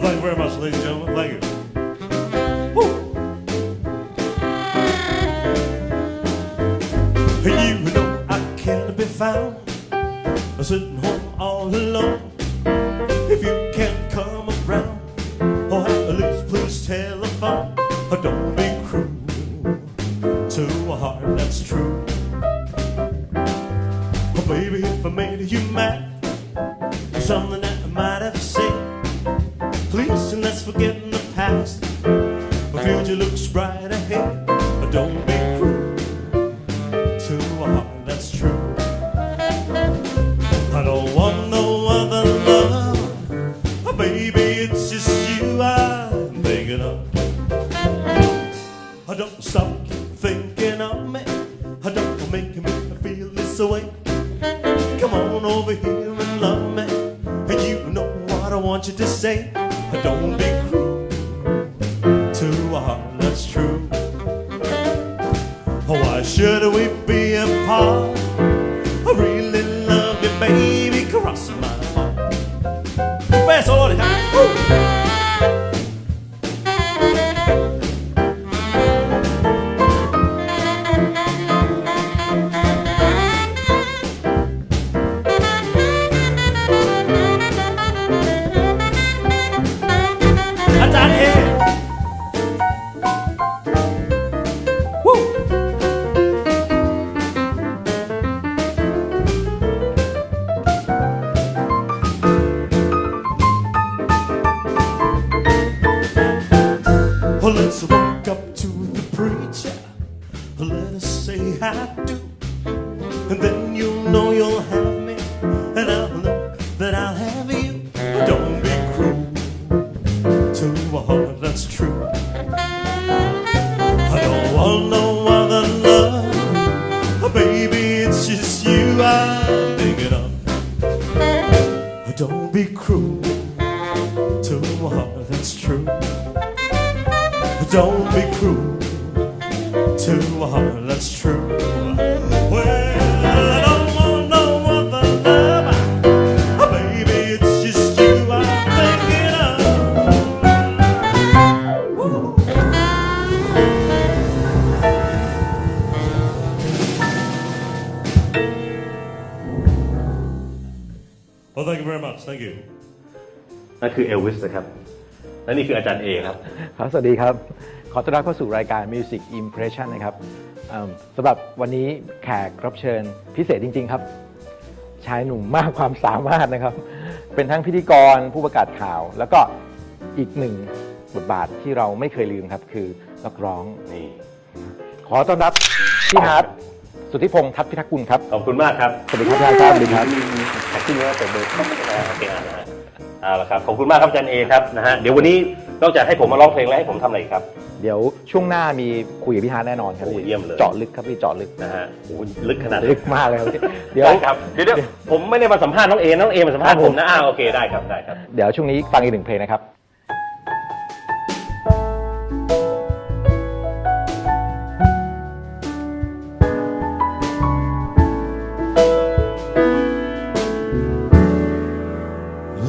Well, thank you very much, ladies and gentlemen. Thank you. Woo! You know I can't be found sitting home all alone. If you can't come around, or at least please telephone. Or don't be cruel to a heart that's true. Oh, baby, if I made you mad, something that I might have said. Please, and let's forget in the past. The future looks bright ahead. But don't be cruel to a heart that's true. I don't want no other love. Oh, baby, it's just you I'm thinking of. I don't stop thinking of me. I don't make me feel this way. Come on over here and love me. And you know what I want you to say. Don't be cruel to a heart that's true. Why should we be apart? I really love you, baby. Cross my heart. Fast on let's walk up to the preacher. Let us say I do. Don't be cruel to a heart that's true. Well, I don't want no other love. Oh, baby, it's just you I'm thinking of. Woo. Well, thank you very much. Thank you. นั่นคือเอลวิสนะครับ และนี่คืออาจารย์เอครับ ครับ สวัสดีครับ ขอต้อนรับเข้าสู่รายการ Music Impression นะครับเอิ่มสำหรับวันนี้แขกรับเชิญพิเศษจริง ๆ ครับ ชายหนุ่มมากความสามารถนะครับ เป็นทั้งพิธีกรผู้ประกาศข่าว แล้วก็อีกหนึ่งบทบาทที่เราไม่เคยลืมครับ คือนักร้อง นี่ ขอต้อนรับพี่ฮาร์ดสุทธิพงษ์ทัพพิทักษ์กุลครับ ขอบคุณมากครับสวัสดีครับพี่ฮาร์ดครับสวัสดีครับมีแท็กซี่ว่าแต่เบอร์ครับโอเคนะฮะ เอาละครับขอบคุณมากครับอาจารย์เอครับนะฮะเดี๋ยววันนี้นอกจากให้ผมมาร้องเพลงแล้วให้ผมทำอะไรอีกครับ เดี๋ยวช่วงหน้ามีคุยกับพี่ฮาร์ดแน่นอนครับโอ้พี่เยี่ยมเลย เจาะลึกครับพี่เจาะลึกนะฮะโอ้โหลึกขนาดลึกมากเลยครับพี่เดี๋ยว ได้ครับเดี๋ยวเดี๋ยวผมไม่ได้มาสัมภาษณ์น้องเอน้องเอมาสัมภาษณ์ผมนะอ้าวโอเคได้ครับได้ครับ เดี๋ยวช่วงนี้ฟังอีกหนึ่งเพลงนะครับ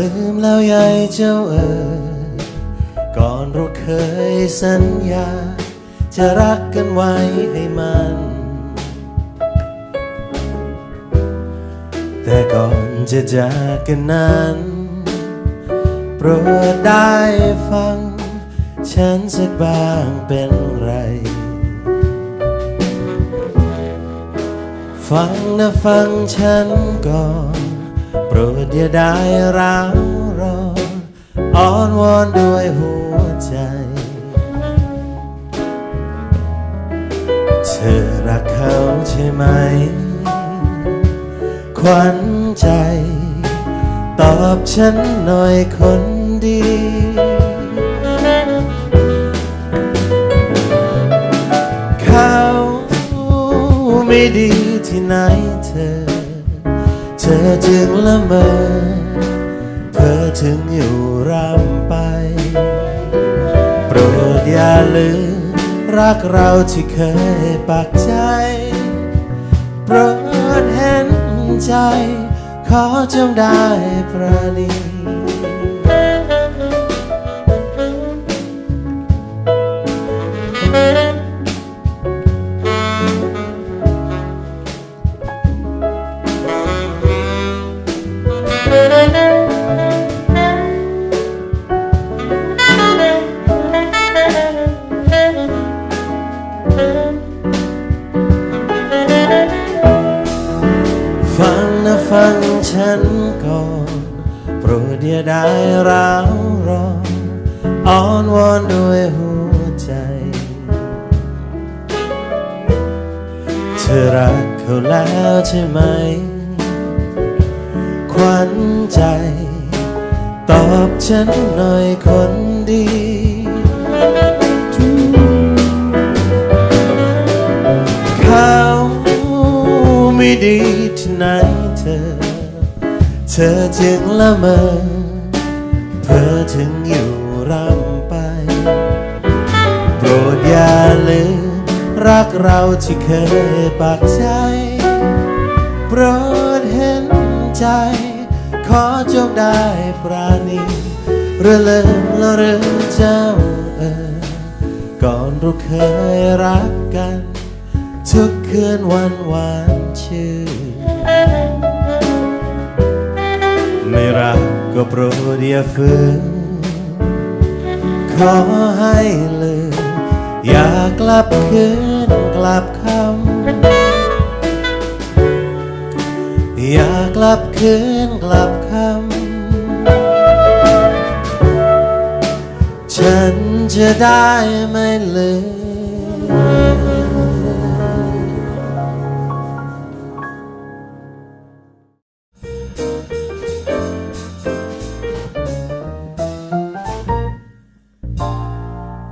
ลืมแล้วยายเจ้าเอ๋ยก่อนเราเคยสัญญา จะรักกันไว้ให้มัน แต่ก่อนจะจากกันนั้นโปรดได้ฟัง ฉันสักบ้างเป็นไร ฟังนะฟังฉันก่อน ดอย่าได้ร้าวรอนอ้อนวอนด้วยหัวใจ เธอรักเขาใช่ไหม ขวัญใจ ตอบฉันหน่อยคนดี เขาไม่ดีที่ไหน อจึงละเมอเพ้อถึงอยู่รำไป โปรดอย่าลืมรักเราที่เคยปักใจ โปรดเห็นใจ ขอจงได้ประนี ฟังนะฟังฉันก่อนโปรดอย่าได้ร้าวรอนอ้อนวอนด้วยหัวใจ เธอรักเขาแล้วใช่ไหม ขวัญใจ ตอบฉันหน่อยคนดีเขาไม่ดีที่ไหนเธอ เธอจึงละเมอเพอถึงอยู่รำไป โปรดอย่าลืมรักเราที่เคยปากใจโปรด ใจ ขอจงได้ปราณีเรือเลิมละเรือเจ้าเออก่อนเราเคยรักกัน ทุกคืนวันหวานชื่นไม่รักก็โปรดอย่าฝืนขอให้ลืมอย่ากลับคืนกลับคำ อย่ากลับคืนกลับคำ ฉันจะได้ไม่ลืม